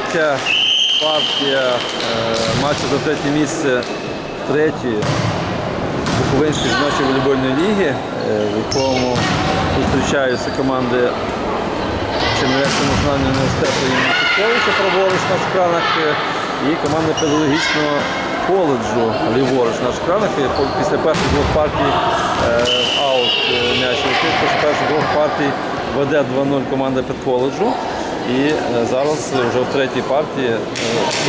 третя партія е, матчу за третє місце третьої Буковинської жіночої волейбольної ліги, е, в якому зустрічаються команди Чернівецького національного університету імені Фітковича праворуч на шкранах е, і команда педагогічного коледжу ліворуч на шкранах. Після перших двох партій аут е, м'яч після перших двох партій веде 2-0 команда педколеджу. І е, зараз вже в третій партії. е,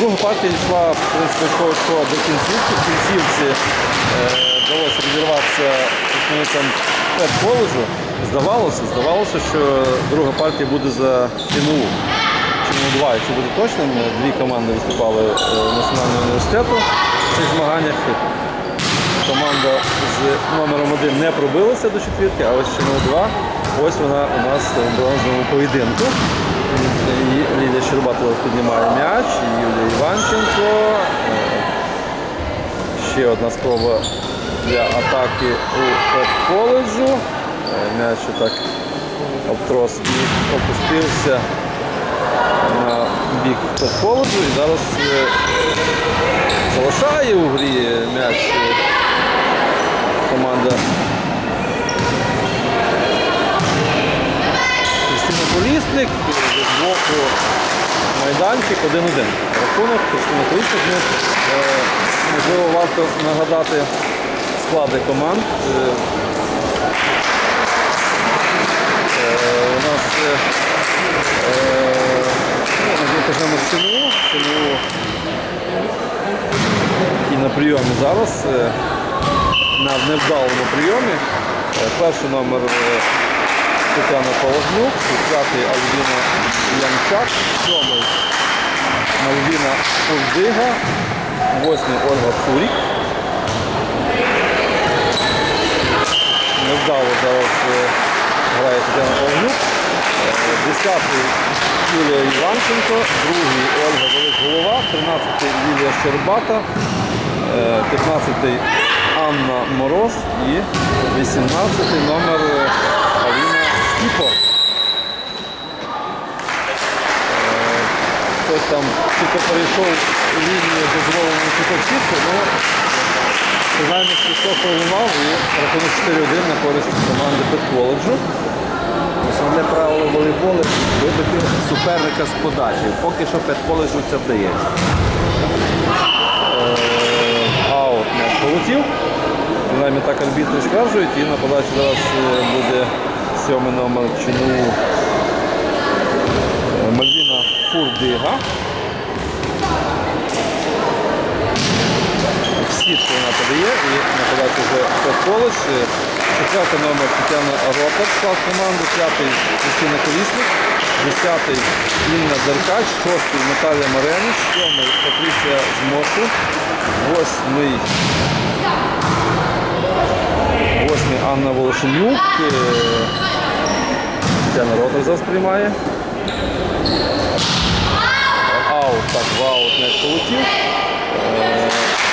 Друга партія йшла принципі швидко до кінцівки. В кінцівці е, вдалося відірватися представникам педколеджу. Здавалося, здавалося, що друга партія буде за ЧНУ. ЧНУ 2, якщо бути точним, дві команди виступали Національного університету в цих змаганнях. Команда з номером 1 не пробилася до четвірки, а ось ЧНУ 2, ось вона у нас в бронзовому поєдинку. І Лілія Щербатова піднімає м'яч, Юлія Іванченко. Е, Ще одна спроба для атаки у педколеджу. Е, М'яч так обтрос і опустився на бік педколеджу. І зараз е, залишає у грі м'яч команда Кристина з боку майданчик 1-1. Рахунок. Ну, е, можливо, варто нагадати склади команд. Е, е, у нас е, ну, ми почнемо з ЧНУ. ЧНУ і на прийомі зараз. На невдалому прийомі. Перший номер Тетяна Пологнюк, п'ятий Альвіна Янчак, сьомий Мальвіна Урдига, восьмий Ольга Цурік. Невдало зараз е, грає Тетяна Пологнюк. Е, Десятий Юлія Іванченко, другий Ольга Великголова, тринадцятий Лілія Щербата, е, п'ятнадцятий Анна Мороз. І 18 номер е, Аліна Скіпо. Е, Хтось там тільки перейшов лінію дозволену куток сітку, ну принаймні свисток пролунав і рахунок 4-1 на користь команди Петколеджу. Основне правило волейболу вибити суперника з подачі. Поки що педколеджу це вдається. Аут м'яч полетів. Принаймні так арбітри стверджують. І на подачі зараз е, буде сьомий номер чину е, Мальвіна Фурдига. В сітку вона подає і на вже. Е, Четвертий номер Тетяна Ротар, склад команди, п'ятий Кристина Колісник, десятий Інна Деркач, шостий Наталія Маренич, сьомий Патрісія Змошу, восьмий Восьмий Анна Волошенюк. е, Тетяна Ротар зараз приймає. Аут, так, в м'яч полетів.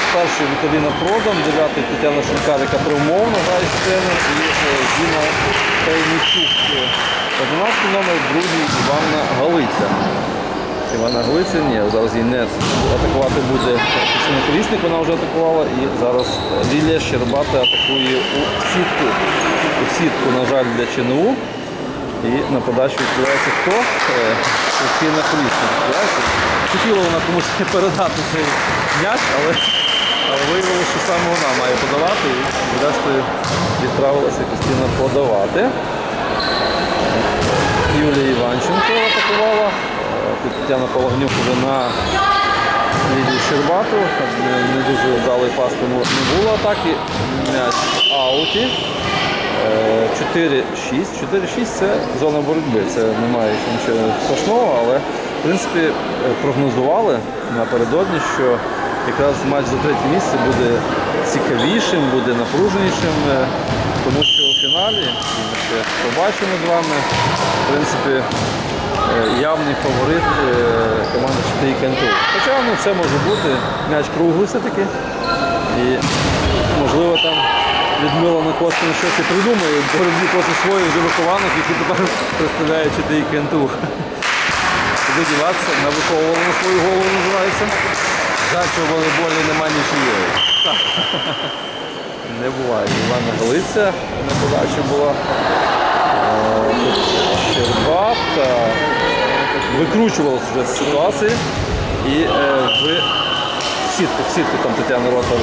Е, Перший Віталіна Продан, дев'ятий Тетяна Шинкар, яка травмована, грає тренер, і е, Зіна Тайнічук. Одинадцятий номер, другий Іванна Галиця. Івана Галиця, ні, зараз її не атакувати буде Колісник, вона вже атакувала. І зараз Лілія Щербата атакує у сітку. У сітку, на жаль, для ЧНУ. І на подачу відкривається хто? Е, Кристина Колісник. Хотіла вона комусь передати цей м'яч, але, але виявилося, що саме вона має подавати. І зрештою відправилася Кристина подавати. Юлія Іванченко атакувала. Е, Тетяна Пологнюк вже на Лідії Щербату. Не, дуже вдалий пас, тому не було атаки. М'яч ауті. Е, 4-6. 4-6 це зона боротьби. Це немає нічого страшного, але в принципі е, прогнозували напередодні, що якраз матч за третє місце буде цікавішим, буде напруженішим, е, тому що у фіналі, ми ще побачимо з вами, в принципі, е, явний фаворит е, команди 4 КНТУ. Хоча ну, все може бути, м'яч круглий все-таки. І можливо там Людмила Накостина щось і придумає боротьбі проти своїх вже вихованих, які тепер представляють 4 КНТУ. куди діватися, навиховували на свою голову називається. Що в волейболі немає нічиєї. Не буває. Івана Галиця на подачі була. Е, тут Щербат. Викручувалася вже з ситуації. І е, в сітку, в сітку там Тетяна Ротар.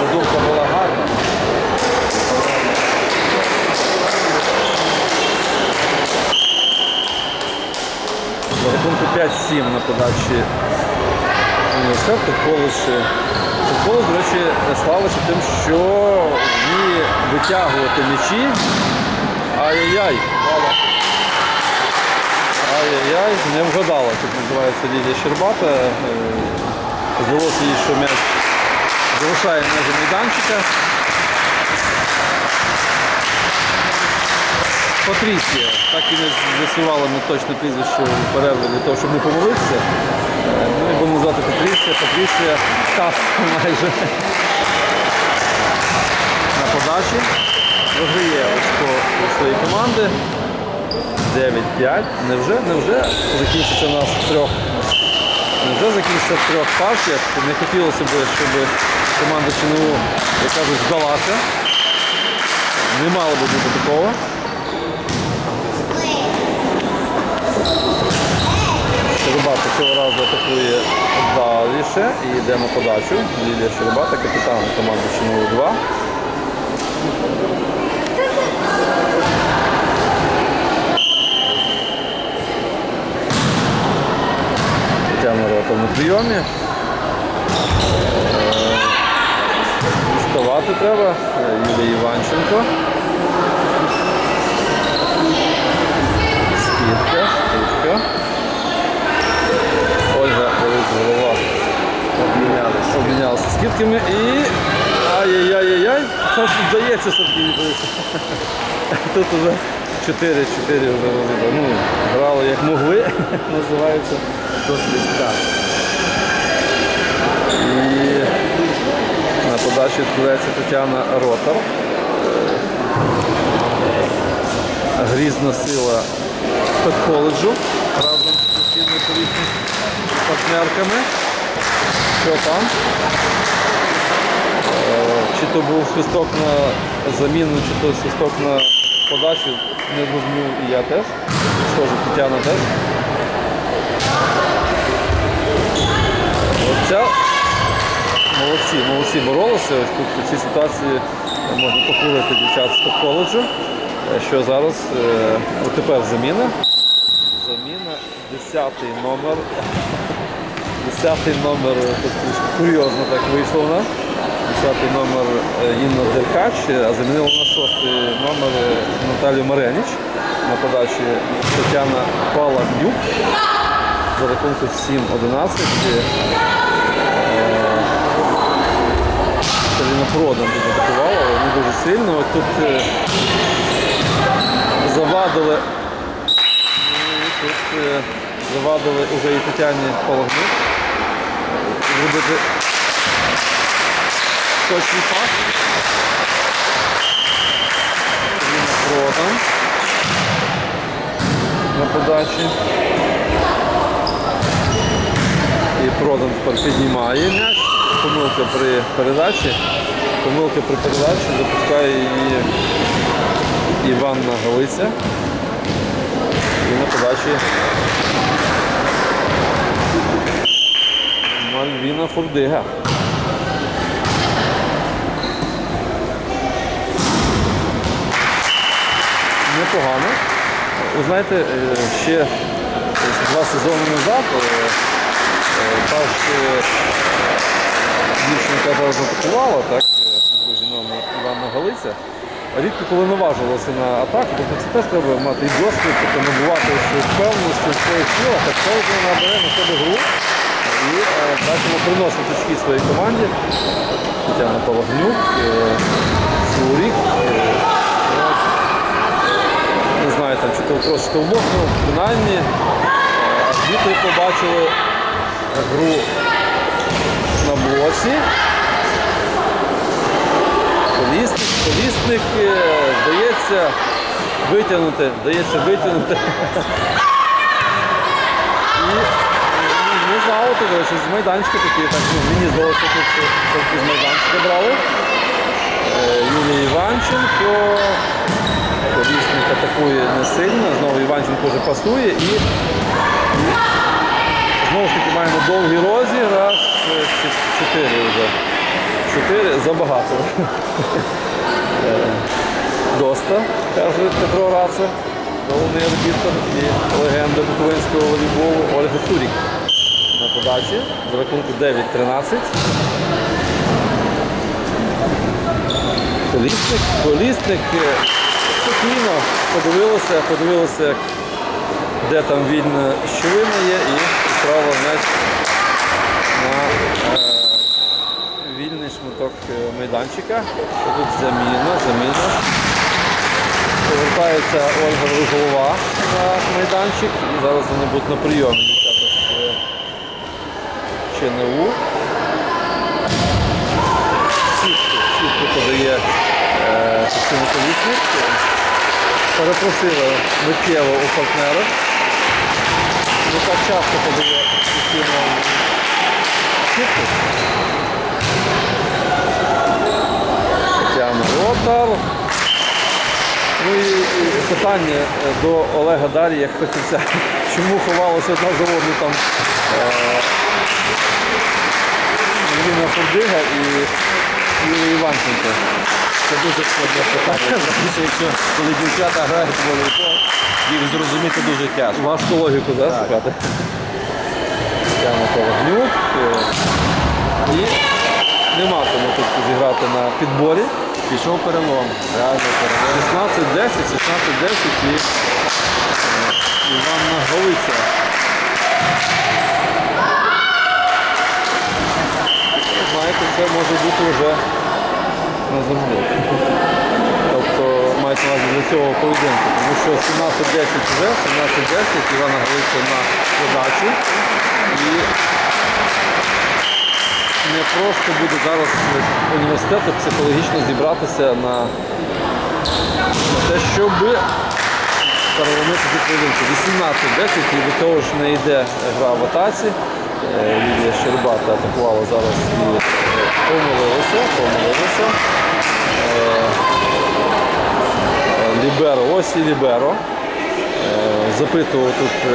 Задумка була гарна. За рахунку 5-7 на подачі університет Підколиш. Підколиш, до речі, славиться тим, що вміє витягувати м'ячі. Ай-яй-яй. Ай-яй-яй, не вгадала. Тут називається Лідія Щербата. Е, Здалося їй, що м'яч залишає межі майданчика. Патрісія. Так і не з'ясувала ми точне прізвище у для того, щоб не помилитися. Е, Ну будемо назвати Патрісія. Патрісія Тас майже на подачі. Виграє очко у своєї команди. 9-5. Невже, невже закінчиться у нас трьох. Невже закінчиться в трьох партіях. Не хотілося б, щоб команда ЧНУ, як кажуть, здалася. Не мало би бути такого. Щербата цього разу атакує далі і йде на подачу. Лілія Щербата, капітан команди ЧНУ 2. Тетяна Рота на прийомі. Е, Діставати треба. Е, Юлія Іванченко. Скидка, скидка. Ольга Велика голова Обмінялася скидками і. Ай-яй-яй-яй-яй. Це все-таки відповісти. Тут вже 4-4 вже ну, грали як могли, називається. Досить так. І на подачі відкривається Тетяна Ротар. Грізна сила коледжу разом з східно-політними партнерками. Що там? Е, Чи то був свисток на заміну, чи то свисток на подачу, не зрозумів і я теж. Схоже, Тетяна теж. Оця молодці, молодці боролися. Ось тут у цій ситуації можна похвалити дівчат з коледжу, що зараз е, тепер заміна. Заміна 10 номер. 10 номер, е, тут курйозно так вийшло в нас. 10 номер е, Інна Деркач, а замінила на 6 номер е, Наталію Мареніч. На подачі Тетяна Палагнюк за рахунку 7-11. Катерина Продан тут атакувала, але не дуже сильно. Тут е, завадили. ну, Тут е, завадили вже і Тетяні Палагнюк. Зробити точний пас. Продан на подачі. І Продан тепер піднімає м'яч. Помилка при передачі. Помилка при передачі допускає її Іванна Галиця. І на подачі Мальвіна Фурдига. Непогано. Ви знаєте, е, ще два сезони назад е, е, та ж е, зараз атакувала, так, е, друзі, номер Іванна Галиця, рідко коли наважувалася на атаку, тобто це теж треба мати і досвід, тобто набувати впевненості в своїх силах, а це вона бере на себе гру і е, бачимо приносить очки своїй команді. Тетяна Палагнюк, е, Сурік. е, не знаю, там, чи то трошки в бок, ну, принаймні, е, діти побачили гру на блоці. Колісник, колісник, е, здається, витягнути, вдається витягнути. знав, то, до з майданчика такі, так, ну, мені здалося, тут все-таки з майданчика брали. Е, Юлій Іванченко. Колісник атакує не сильно, знову Іванченко вже пасує і, знову ж таки маємо довгий розіграш. Е, Чотири вже. Чотири забагато. Е, Доста, каже Петро Раце, головний арбітр і легенда буковинського волейболу Ольга Цурік на подачі з рахунку 9-13. Колісник, колісник е, спокійно подивилося, подивилося, де там вільна щілина є, і відправила м'яч на е, вільний шматок е, майданчика. Тут заміна, заміна. Повертається Ольга Голова на майданчик. Зараз вони будуть на прийомі е, ЧНУ. Сітку, сітку подає е, Костянтин Перепросили миттєво у партнера. Не так часто подає сітку. Тетяна Ротар. Ну і, питання е, до Олега Дарі, як фахівця, чому ховалося одна за там е, Ангеліна Фордига і Юрій Іванченко. Це дуже складне питання. Якщо коли дівчата грають в волейбол, їх зрозуміти дуже тяжко. Важко логіку да, шукати. Тетяна Павагнюк. е, І нема кому тут зіграти на підборі. Пішов перелом. Реально перелом. 16-10, 16-10 і Іванна Галиця. Знаєте, це може бути вже назавжди. Тобто мається на увазі для цього поєдинку. Тому що 17-10 вже, 17-10 Івана Галиця на подачі. І не просто буде зараз університету психологічно зібратися на на те, щоб переломити ці поєдинки. 18-10 і до того ж не йде гра в атаці. Е, Лілія Щербата атакувала зараз і помилилася, помилилася. Е, е, Ліберо, ось і Ліберо. Е, Запитував тут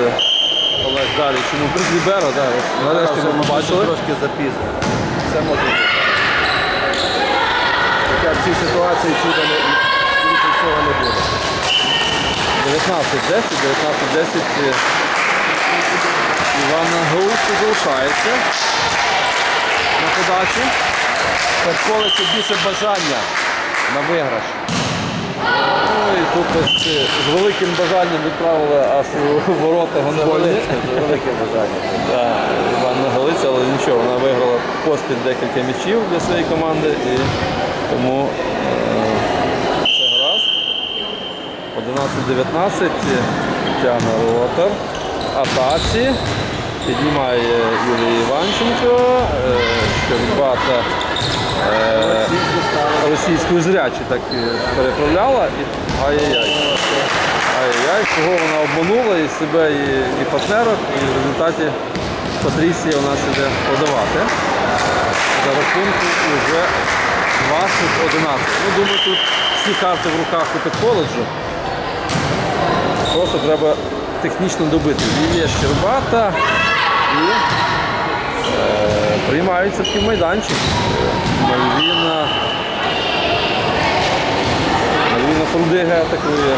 Олег далі, чому при Ліберо, да, нарешті ми побачили. Трошки запізно. Це може бути. Хоча в цій ситуації чуда не, всього не буде. 19-10, 19-10 е, Івана Галуця залишається на подачі. Це більше бажання на виграш. Ну і тут ось е, з великим бажанням відправили аж у ворота гонбольні. Це велике бажання. Да, Іванна Галиця, але нічого, вона виграла поспіль декілька м'ячів для своєї команди і тому е, це гаразд. 11-19 Тяна Ротар. Атаці. Піднімає Юлія Іванченко. Е, Щербата е, російською зрячі так е, переправляла і ай-яй-яй. Ай-яй, кого вона обманула і себе, і, і партнерок, і в результаті Патрісія у нас іде подавати. За рахунку вже 20-11. Ну, думаю, тут всі карти в руках у підколеджу. Просто треба технічно добити. Лілія Щербата і е, приймаються в майданчик. Мальвіна. Мальвіна Фрудига атакує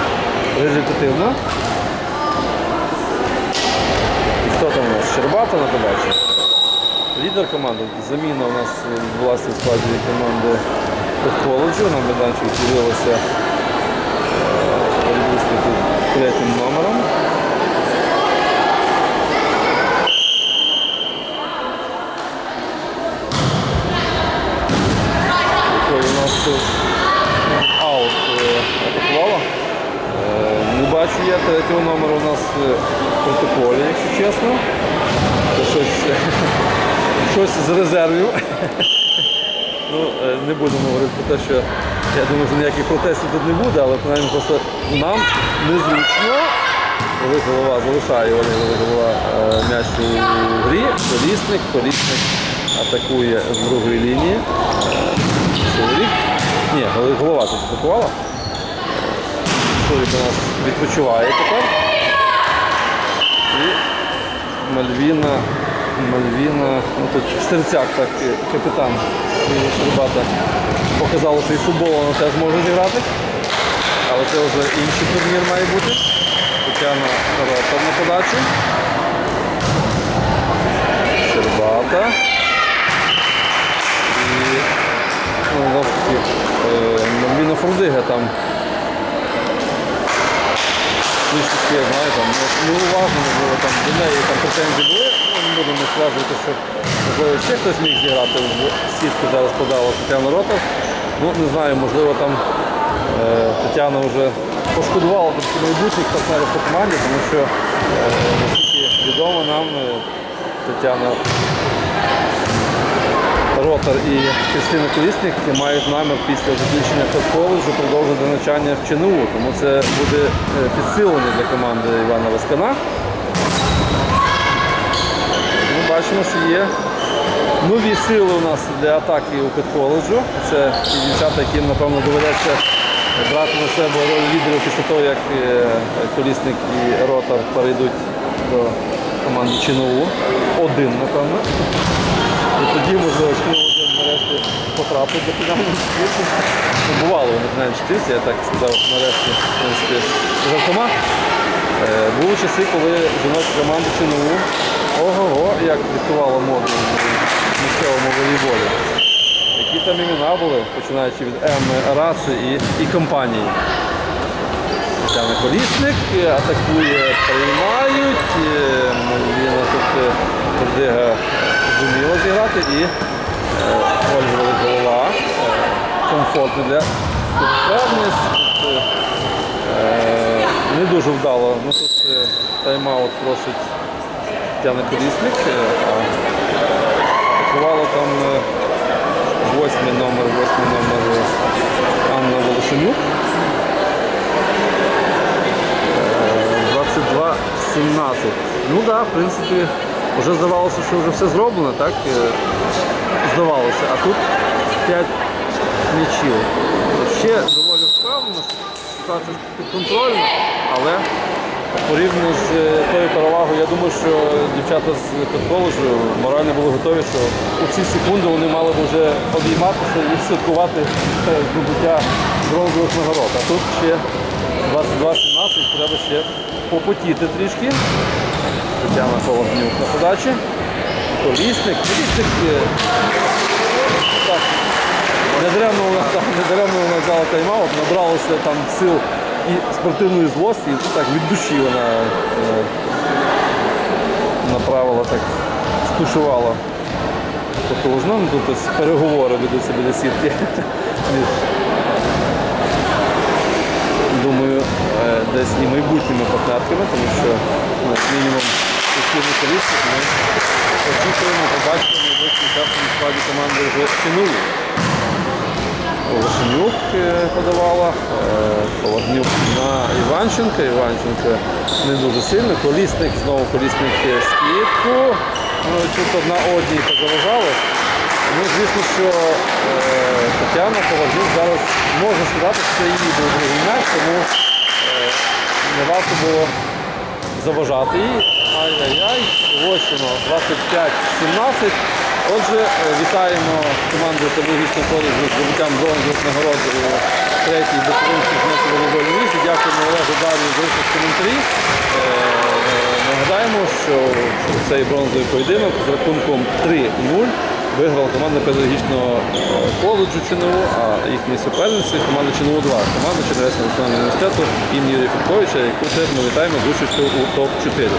результативно. І хто там у нас? Щербата на подачі. Лідер команди. Заміна у нас відбулася в складі команди коледжу. На майданчик з'явилася е, третім номером. Який у нас тут аут е, атакувала. Е, Не бачу я третього номера у нас е, протоколі, якщо чесно. Це щось, щось з резервів. Ну, е, не будемо говорити про те, що я думаю, що ніяких протестів тут не буде, але принаймні просто нам незручно. коли голова залишає Олег голова е, м'яч у грі, колісник, колісник атакує з другої лінії. Чоловік. Ні, голова тут атакувала. Чоловік у нас відпочиває тепер. І Мальвіна, Мальвіна, ну тут в серцях так капітан Рибата показало, що і футбол вона теж може зіграти. Але це вже інший турнір має бути. Тетяна Ротор на подачу. Щербата. І ну, е, Мальвіна Фурдига там трішки, знаєте, не уважно, можливо, там до неї там претензії були. Ну, не будемо стверджувати, що можливо ще хтось міг зіграти в сітку зараз подала Тетяна Ротор. Ну, не знаю, можливо, там е, Тетяна вже пошкодувала трохи майбутніх партнерів по команді, тому що, е, наскільки відомо нам, е, Тетяна Ротор і Кристина Колісник мають намір після закінчення коледжу продовжити навчання в ЧНУ, тому це буде е, підсилення для команди Івана Васкана. Ми бачимо, що є нові сили у нас для атаки у підколеджу. Це ті дівчата, яким, напевно, доведеться брати на себе роль лідерів після того, як е, колісник і ротор перейдуть до команди ЧНУ. Один, напевно. І тоді, можливо, один нарешті потрапить до фінального. Ну, бувало, вони знають чотирці, я так сказав, нарешті, в принципі, жартома. Е, Були часи, коли жіноча команда ЧНУ ого-го, як диктувала моду в місцевому волейболі. Які там імена були, починаючи від М. Раци і, і компанії. Тетяна Колісник е, атакує, приймають. е, Мальвіна тут е, Бердига зуміла зіграти і Ольга голова. Комфортно для. Е, не дуже вдало. Ну, тут тайм-аут просить Тетяна Колісник. атакувала там восьмий номер, восьмий номер Анна Волошенюк. 22-17. Ну так, да, в принципі, вже здавалося, що вже все зроблено, так? Е, Здавалося. А тут 5 м'ячів. Ще доволі вправлено, ситуація підконтрольна, але порівняно з е, тою перевагою, я думаю, що дівчата з підколеджу морально були готові, що у ці секунди вони мали б вже обійматися і святкувати е, здобуття бронзових нагород. А тут ще 22-17 треба ще попотіти трішки. Тетяна Колоснюк на подачі. Колісник. Колісник так, недаремно вона, так, недаремно вона взяла тайм-аут, набралася там сил і спортивної злості, і так від душі вона е, направила, так стушувала потужно. Ну, Тут переговори ведуться біля сітки думаю, е, десь і майбутніми партнерками, тому що ну, як мінімум постійний колісник ми очікуємо побачити найближчим часом у складі команди вже ЧНУ. Олешенюк е, подавала, е, Пологнюк на Іванченка. Іванченка не дуже сильно. Колісник, знову колісник е, скидку. Ну, Тут одна одній позаважали. Ну, звісно, що е, Тетяна Пологнюк зараз можна сказати, що це її був другий м'яч, тому е, не варто було заважати їй. Ай-яй-яй, ось воно, 25-17. Отже, е, вітаємо команду педагогічного коледжу з здобуттям бронзових нагород у третій Буковинській жіночій волейбольній лізі. Дякуємо Олегу Дар'ю за участь в коментарі. Е, е, Нагадаємо, що цей бронзовий поєдинок з рахунком 3-0 виграла команда педагогічного е, коледжу ЧНУ, а їхні суперниці команда ЧНУ 2 команда Чернівецького національного університету імені Юрія Федьковича, яку теж ми вітаємо з участю у топ-4.